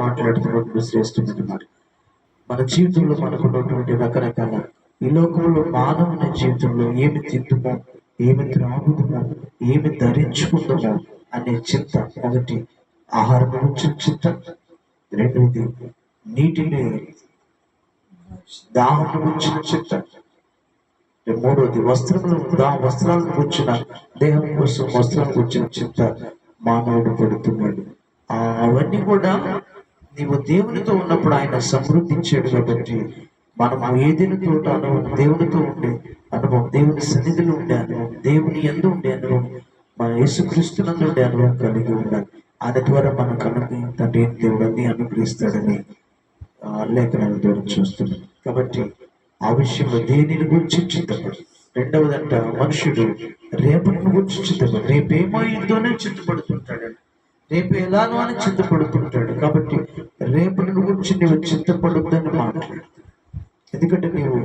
మాట్లాడుతున్నప్పుడు శ్రేష్టమైన మన జీవితంలో మనకు ఉన్నటువంటి రకరకాల ఈ లోకంలో మానవుని జీవితంలో ఏమి తింటుమో ఏమి త్రాగుదుమో ఏమి ధరించుకుందామో అనే చింత ఒకటి ఆహారం గురించి చింత. రెండవది నీటిని దాహం గురించిన చింత. మూడవది వస్త్రములు దా వస్త్రాలను గురించిన దేహం కోసం వస్త్రాలు గురించిన చింత మానవుడు పడుతున్నాడు. ఆ, అవన్నీ కూడా నీవు దేవునితో ఉన్నప్పుడు ఆయన సమృద్ధించాడు కాబట్టి మనం ఏదైనా తోట అనుభవం దేవునితో ఉండే అనుభవం దేవుని సన్నిధిలో ఉండే అనుభవం దేవుని ఎందు ఉండే అనుభవం మన యేసుక్రీస్తునందు ఉండే అనుభవం కలిగి ఉండాలి. ఆయన ద్వారా మన కనుక తండ్రి దేవుడు అనుగ్రహిస్తాడని ఆ, లేఖనాల ద్వారా చూస్తున్నాం. కాబట్టి ఆ విషయంలో దేనిని గురించి చింతపడు? రెండవదంట మనుషుడు రేపటిని గురించి చింతపడు. రేపేమో ఏమైందోనే చింతపడుతుంటాడు. రేపు ఎలానో అని చింతపడుతుంటాడు. కాబట్టి రేపటి గురించి నువ్వు చింతపడొద్దని మాట్లాడు. ఎందుకంటే నీవు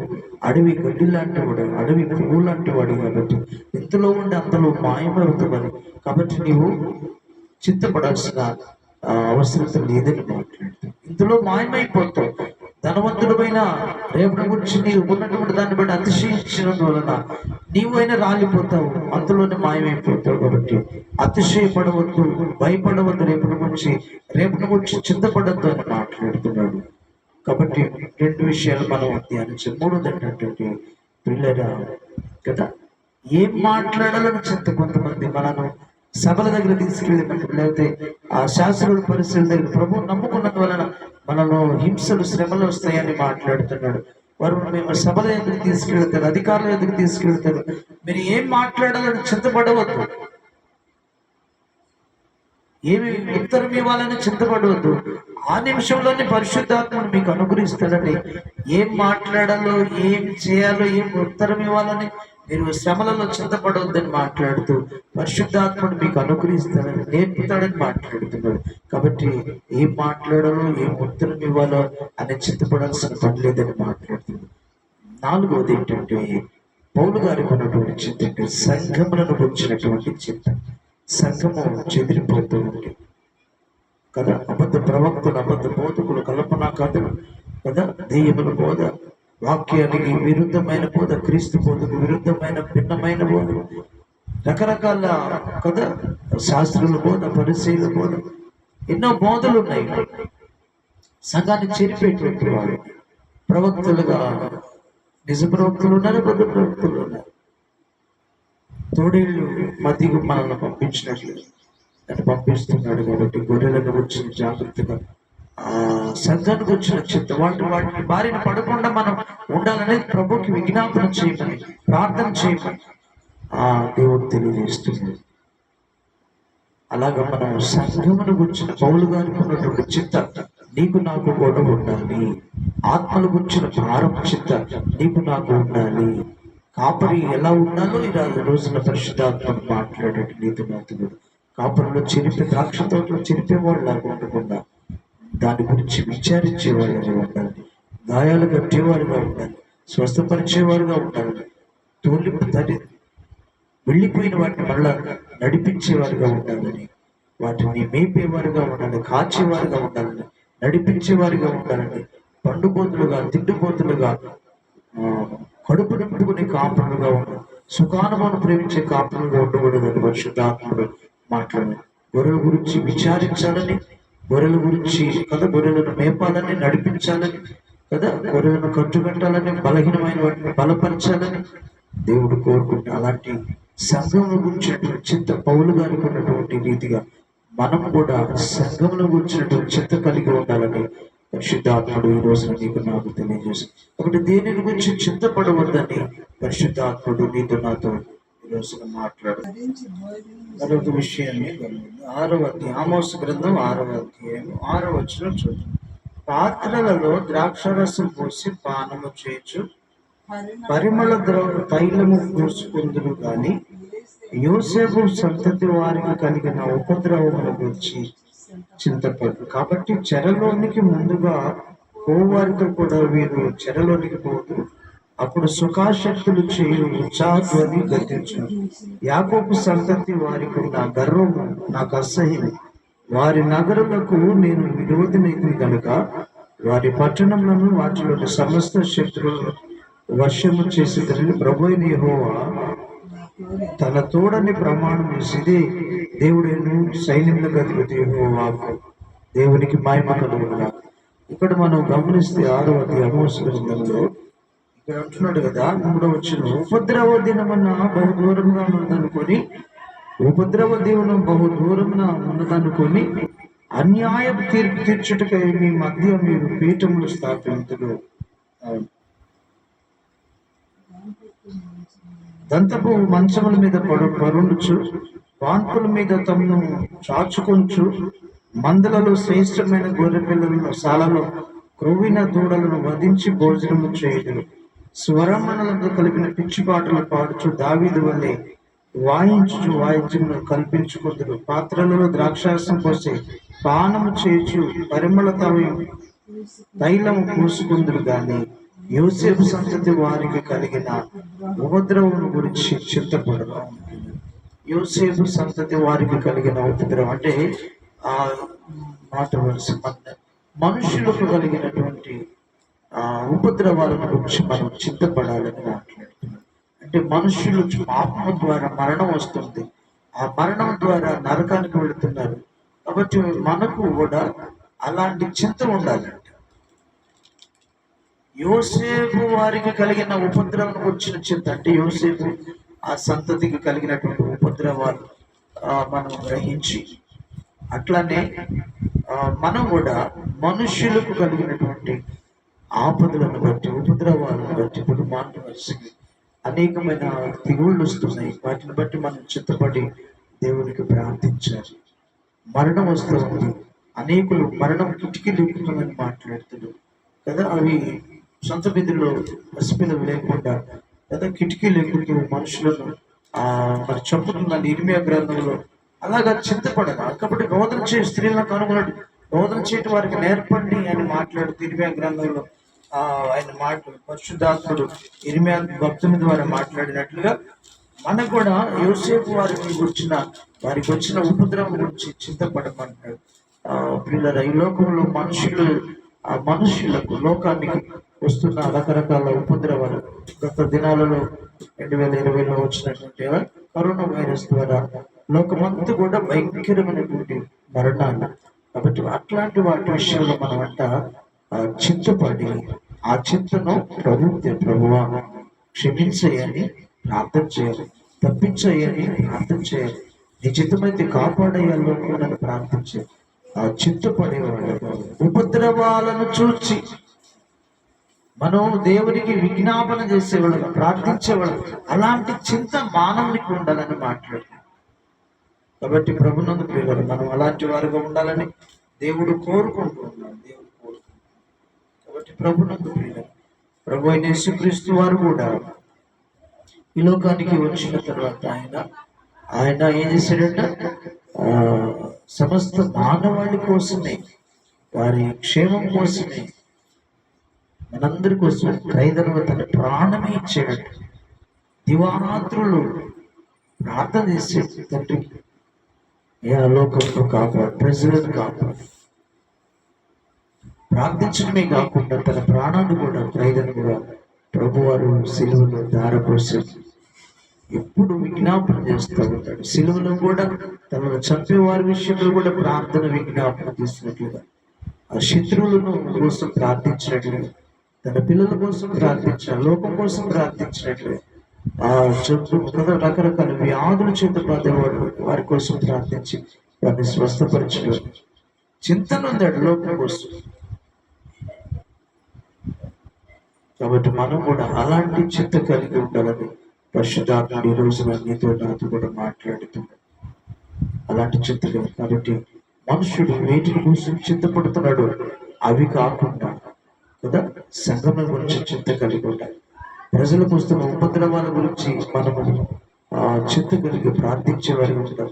అడవి గడ్డి లాంటి వాడు అడవి పువ్వు లాంటి వాడు కాబట్టి ఇంతలో ఉండి అంతలో మాయమవుతామని కాబట్టి నీవు చింతపడాల్సిన అవసరం లేదని మాట్లాడుతావు ఇందులో మాయమైపోతావు. ధనవంతుడమైన రేపటి గురించి నీవు ఉన్నటువంటి దాన్ని బట్టి అతిశయించడం వలన నీవైనా రాలిపోతావు. అంతలోనే మాయమైపోతావు కాబట్టి అతిశయపడవద్దు భయపడవద్దు రేపటి గురించి. రేపటి గురించి చింతపడద్దు అని మాట్లాడుతున్నాడు. కాబట్టి రెండు విషయాలు మనం ధ్యానించి. మూడోది ఏంటంటే పిల్లరా కదా? ఏం మాట్లాడాలని చింత కొంతమంది మనను సభల దగ్గర తీసుకెళ్ళినప్పుడు లేకపోతే ఆ శాస్త్రుల పరిస్థితుల దగ్గర ప్రభు నమ్ముకున్నందు వలన మనలో హింసలు శ్రమలు వస్తాయని మాట్లాడుతున్నాడు. వారు మేము సభల ఎందుకు తీసుకెళ్తారు? అధికారులు ఎందుకు తీసుకెళ్తారు? మీరు ఏం మాట్లాడాలని చింతపడవద్దు. ఏమి ఉత్తరం ఇవ్వాలని చింతపడవద్దు. ఆ నిమిషంలోనే పరిశుద్ధాత్మను మీకు అనుగ్రహిస్తాడని ఏం మాట్లాడాలో ఏం చేయాలో ఏం ఉత్తరం ఇవ్వాలని మీరు శ్రమలలో చింతపడవద్దని మాట్లాడుతూ పరిశుద్ధాత్మను మీకు అనుగ్రహిస్తాడని నేర్పుతాడని మాట్లాడుతున్నాడు. కాబట్టి ఏం మాట్లాడాలో ఏం ఉత్తరం ఇవ్వాలో అని చింతపడాల్సిన పని లేదని మాట్లాడుతున్నాడు. నాలుగవది ఏంటంటే పౌలు గారికి ఉన్నటువంటి చింత అంటే సంఘములను గురించినటువంటి చింత. సంఘము చెదిరిపోతూ ఉంది. కదా? అబద్ధ ప్రవక్తలు అబద్ధ బోధకులు కల్పనా కథలు కదా? దెయ్యముల బోధ. వాక్యానికి విరుద్ధమైన బోధ క్రీస్తు బోధకు విరుద్ధమైన భిన్నమైన బోధ. రకరకాల కదా శాస్త్రుల బోధ పరిశీల బోధ. ఎన్నో బోధలు ఉన్నాయి. సంఘాన్ని చెరిపేటువంటి వాడు ప్రవక్తలుగా నిజ ప్రవక్తలు ఉన్నారు అబద్ధ ప్రవక్తలు ఉన్నారు. తోడేళ్ళు మధ్యకు మనల్ని పంపించినట్లు అని పంపిస్తున్నాడు కాబట్టి గొర్రెలను వచ్చిన జాగ్రత్తగా ఆ సంఘానికి వచ్చిన చిత్త వాటి వాటిని బారిన పడకుండా మనం ఉండాలనేది ప్రభుకి విజ్ఞాపన చేయమని ప్రార్థన చేయమని ఆ దేవుడు తెలియజేస్తుంది. అలాగా మనం సంఘమును గుర్చిన పౌలు గారికి ఉన్నటువంటి చిత్త నీకు నాకు కూడా ఉండాలి. ఆత్మల గుర్చిన భారం చిత్త నీకు నాకు ఉండాలి. కాపరి ఎలా ఉండాలో ఈ రోజున పరిశుద్ధాత్మను మాట్లాడేటి నీతి మాతుడు కాపరిలో చెరిపే ద్రాక్ష తోటలో చెరిపేవాడు ఉండకుండా దాని గురించి విచారించేవాడిగా ఉండాలి. గాయాలు కట్టేవారుగా ఉండాలి. స్వస్థపరిచేవారుగా ఉండాలి. తోలి తల్లి వెళ్ళిపోయిన వాటిని మళ్ళా నడిపించేవారుగా ఉండాలని వాటిని మేపేవారుగా ఉండాలి కాచేవారుగా ఉండాలని నడిపించేవారుగా ఉండాలని పండుబోతులుగా తిండిపోతులుగా కడుపు నింపుకునే కాపులుగా ఉండాలి సుఖానుభవం ప్రేమించే కాపులుగా ఉండకూడదని పరిశుద్ధాత్ముడు మాట్లాడారు గొర్రెల గురించి విచారించాలని గొర్రెల గురించి కదా? గొర్రెలను మేపాలని నడిపించాలని కదా? గొర్రెలను కట్టుబెట్టాలని బలహీనమైన వాటిని బలపరచాలని దేవుడు కోరుకుంటే అలాంటి సంఘం గురించినటువంటి చింత పౌలు గారికి ఉన్నటువంటి రీతిగా మనం కూడా సంఘముల గురించినటువంటి చింత కలిగి ఉండాలని పరిశుద్ధాత్ముడు ఈ రోజున నీకు నాకు తెలియజేసి ఒకటి దేనిని గురించి చింతపడవద్దని పరిశుద్ధాత్ముడు నీతో నాతో రోజున మాట్లాడు మరొక విషయాన్ని. ఆరవ ఆమోస్ గ్రంథం ఆరవ అధ్యాయం ఆరవ వచ్చిన చూద్దాం. పాత్రలలో ద్రాక్షరసం పోసి పానము చేయొచ్చు పరిమళ ద్రవ తైలము పూసుకుందురు గాని యోసేపు సంతతి వారికి కలిగిన ఉపద్రవముల గురించి చింతపడు. కాబట్టి చెరలోనికి ముందుగా పోవారితో కూడా వీరు చెరలోనికి పోదు అప్పుడు సుఖాశక్తులు చేయు ఉత్సాహధ్వని గతించు యాకోపు సంతతి వారికి నా గర్వము నాకు అసహ్యం. వారి నగరులకు నేను విరోధినైతిని కనుక వారి పట్టణములను వాటిలోని సమస్త శత్రువులను వర్షము చేసేదని తల్లి అయిన తన తోడని ప్రమాణం చేసేది దేవుడేను సైన్యములకు అధిపతి యెహోవాకు దేవునికి మాయమ కలుగునుగా ఇక్కడ మనం గమనిస్తే ఆరో అధ్యాయం ఇక్కడ అంటున్నాడు కదా మూడో వచ్చిన ఉపద్రవ దినమన్న బహు దూరంగా ఉన్నదనుకొని ఉపద్రవ దీవనం బహు దూరంగా ఉన్నదనుకొని అన్యాయ తీర్పు తీర్చుటకై మీ మధ్య మీరు పీఠములు స్థాపించుడు దంతపు మంచముల మీద పడు పరుండుచు వాన్పుల మీద తమను చాచుకొంచు మందలలో శ్రేష్టమైన గొర్రె పిల్లలను సాలలో క్రొవ్విన దూడలను వధించి భోజనము చేయదు స్వరమణలతో కలిపిన పిచ్చిపాటలు పాడుచు దావీదు వల్లే వాయించు వాయించును కల్పించుకుందరు. పాత్రలలో ద్రాక్షాసం పోసి పానము చేయుచు పరిమళ తవయం తైలము పూసుకుందరు గాని యోసేపు సంతతి వారికి కలిగిన ఉపద్రవమును గురించి చింతపడదు యోసేపు సంతతి వారికి కలిగిన ఉపద్రవం అంటే ఆ మాట వలస మనుషులకు కలిగినటువంటి ఆ ఉపద్రవాలను గురించి మనం చింతపడాలని మాట్లాడుతున్నాం. అంటే మనుషులు పాపం ద్వారా మరణం వస్తుంది. ఆ మరణం ద్వారా నరకానికి వెళుతున్నారు. కాబట్టి మనకు కూడా అలాంటి చింత ఉండాలంట. యోసేపు వారికి కలిగిన ఉపద్రవం వచ్చిన చింత. అంటే యోసేపు ఆ సంతతికి కలిగినటువంటి ఉపద్రవాలు ఆ, మనం గ్రహించి అట్లానే మనం కూడా మనుష్యులకు కలిగినటువంటి ఆపదలను బట్టి ఉపద్రవాలను బట్టి ఇప్పుడు వచ్చింది అనేకమైన దిగుళ్ళు వస్తున్నాయి. వాటిని బట్టి మనం చిత్తపడి దేవునికి ప్రార్థించాలి. మరణం వస్తుంది. అనేకులు మరణం కిటికీ ఎక్కుతుందని మాట్లాడుతున్నారు. కదా అవి సొంత విధుల్లో పసిపిల్లలు లేకుండా కదా కిటికీ లేకుండా మనుషులను మరి చంపుతున్న నిర్మయ గ్రంథంలో అలాగా చింతపడగా కాబట్టి రోదన చే స్త్రీలను కనుగొనడు. రోదన చేయటం వారికి నేర్పండి అని మాట్లాడు నిర్మయ గ్రంథంలో. ఆయన మాటలు పరిశుద్ధాత్ముడు ఇరిమియా భక్తుని ద్వారా మాట్లాడినట్లుగా మనకు కూడా యోసేపు వారి గురించిన వారికి వచ్చిన ఉపద్రవం గురించి చింతపడమంటాడు ఆ పిల్లల ఈ లోకంలో మనుషులు ఆ మనుషులకు లోకానికి వస్తున్న రకరకాల ఉపద్రవాలు గత దినాలలో రెండు వేల ఇరవైలో వచ్చినటువంటి కరోనా వైరస్ ద్వారా లోకమంతా కూడా భయంకరమైనటువంటి మరణాలు. కాబట్టి అట్లాంటి వాటి విషయంలో మనం అంట చింతపడి ఆ చింతను ప్రభు ప్రభువా క్షమించేయని ప్రార్థన చేయాలి తప్పించేయని ప్రార్థన చేయాలి నిశ్చితమైతే కాపాడేయాలో నన్ను ప్రార్థించాలి ఆ చింతపడేవాడు ఉపద్రవాలను చూచి మనం దేవునికి విజ్ఞాపన చేసేవాళ్ళం ప్రార్థించేవాళ్ళం అలాంటి చింత మానవునికి ఉండాలని మాట్లాడు కాబట్టి ప్రభునందు ప్రియులు మనం అలాంటి వారుగా ఉండాలని దేవుడు కోరుకుంటూ ఉన్నాడు దేవుడు కాబట్టి ప్రభునందు ప్రియులు. ప్రభు అయిన యేసుక్రీస్తు వారు కూడా ఈ లోకానికి వచ్చిన తర్వాత ఆయన ఆయన ఏం చేశాడంట? సమస్త మానవాళి కోసమే వారి క్షేమం కోసమే మనందరి కోసం ఖైదను తన ప్రాణమే ఇచ్చాడట. దివారాత్రులు ప్రార్థన చేసే తండ్రి. ఏ లోకంలో కాపాడు ప్రజలను కాపాడు. ప్రార్థించడమే కాకుండా తన ప్రాణాన్ని కూడా ఖైదను కూడా ప్రభువారు సిలువలో దారపోసారు ఎప్పుడు విజ్ఞాపన చేస్తూ ఉంటాడు. సిలువలో కూడా తనను చంపే వారి విషయంలో కూడా ప్రార్థన విజ్ఞాపన చేసినట్లుగా. ఆ శత్రువులను కోసం ప్రార్థించినట్లుగా తన పిల్లల కోసం ప్రార్థించిన లోకం కోసం ప్రార్థించినట్లుగా ఆ జబ్బు కదా రకరకాల వ్యాధుల చేత బాధేవాడు వారి కోసం ప్రార్థించి వారిని స్వస్థపరచడం. చింతన ఉందాడు లోకం కోసం. కాబట్టి మనం కూడా అలాంటి చింత కలిగి ఉండాలని పరిశుద్ధాత్ముడు ఈ రోజున నీతో నాతో కూడా మాట్లాడుతున్నాడు. అలాంటి చింత కలిగి కాబట్టి మనుషుడు వేటిని కోసం చింతపడుతున్నాడు అవి కాకుండా కదా సంగమం గురించి చింత కలిగి ఉండాలి. ప్రజలకు వస్తున్న ఉపద్రవాల గురించి మనము ఆ చింత కలిగి ప్రార్థించే వారి ఉంటాం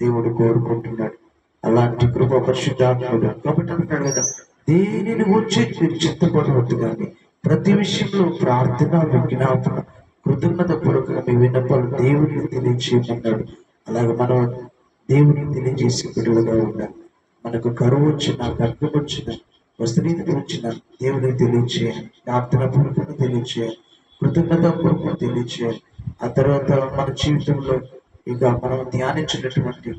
దేవుడు కోరుకుంటున్నాడు. అలాంటి కృప పరిశుద్ధాత్ముడు. కాబట్టి అంటున్నాడు కదా దేనిని వచ్చి మీరు చింతపడవద్దు కానీ ప్రతి విషయంలో ప్రార్థన విజ్ఞాపన కృతజ్ఞత పూర్వకంగా మీ విన్నపాలు దేవునికి తెలియజేయమన్నాడు అలాగే మనం దేవునికి తెలియజేసే బిడ్డలుగా ఉండాలి. మనకు కరువు వచ్చిన గర్భం వచ్చిన వస్త్రీతి వచ్చిన దేవునికి తెలియచేయాలి. ప్రార్థన పూర్వకంగా తెలియచేయాలి. కృతజ్ఞత పూర్వకంగా తెలియచేయాలి. ఆ తర్వాత మన జీవితంలో ఇక మనం ధ్యానించినటువంటి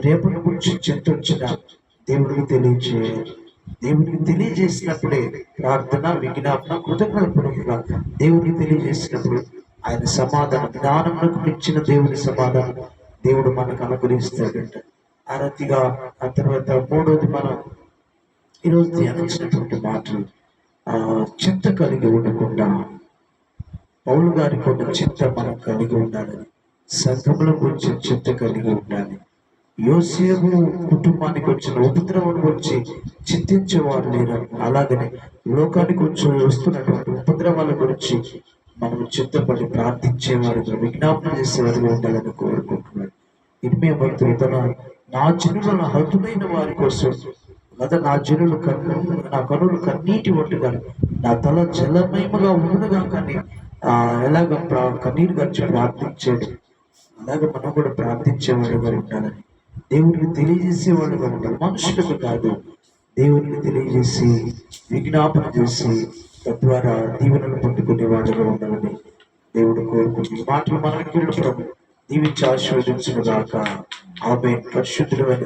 రేపటి గురించి చింత వచ్చిన దేవుడికి తెలియచేయాలి. దేవునికి తెలియజేసినప్పుడే ప్రార్థన విజ్ఞాపన కృతజ్ఞత దేవునికి తెలియజేసినప్పుడు ఆయన సమాధానం జ్ఞానములకు మించిన దేవుని సమాధానం దేవుడు మనకు అనుగ్రహిస్తాడంట. ఆ రతిగా ఆ తర్వాత మూడోది మనం ఈరోజు ధ్యానించినటువంటి మాటలు ఆ చింత కలిగి ఉండకుండా పౌలు గారి కొన్ని చింత మనం కలిగి ఉండాలని సంఘముల గురించి చింత కలిగి ఉండాలి యోసేపు కుటుంబానికి వచ్చిన ఉపద్రవం గురించి చింతించేవారు లేరు. అలాగనే లోకానికి వచ్చి వస్తున్నటువంటి ఉపద్రవాల గురించి మనం చింతపడి ప్రార్థించేవారుగా విజ్ఞాపన చేసేవారుగా ఉండాలని కోరుకుంటున్నాడు భక్తులు తన నా జనుల హతులైన వారి కోసం కదా నా జనులు కన్ను నా కనులు కన్నీటి ఒట్టుగా నా తల జలమయముగా ఉండుగా కానీ ఆ ఎలాగ ప్రా కన్నీరు గడిచి ప్రార్థించాడు అలాగ మనం కూడా ప్రార్థించేవాడుగా ఉండాలని దేవుడికి తెలియజేసేవాడుగా ఉండాలి. మనుషులకు కాదు దేవుడికి తెలియజేసి విజ్ఞాపన చేసి తద్వారా దీవెనలు వాటిలో ఉండాలని దేవుడు కోరుకుంటుంది మాటలు మనకి దీవించి ఆశీర్వదించిన దాకా ఆమె పరిశుద్ధులమైన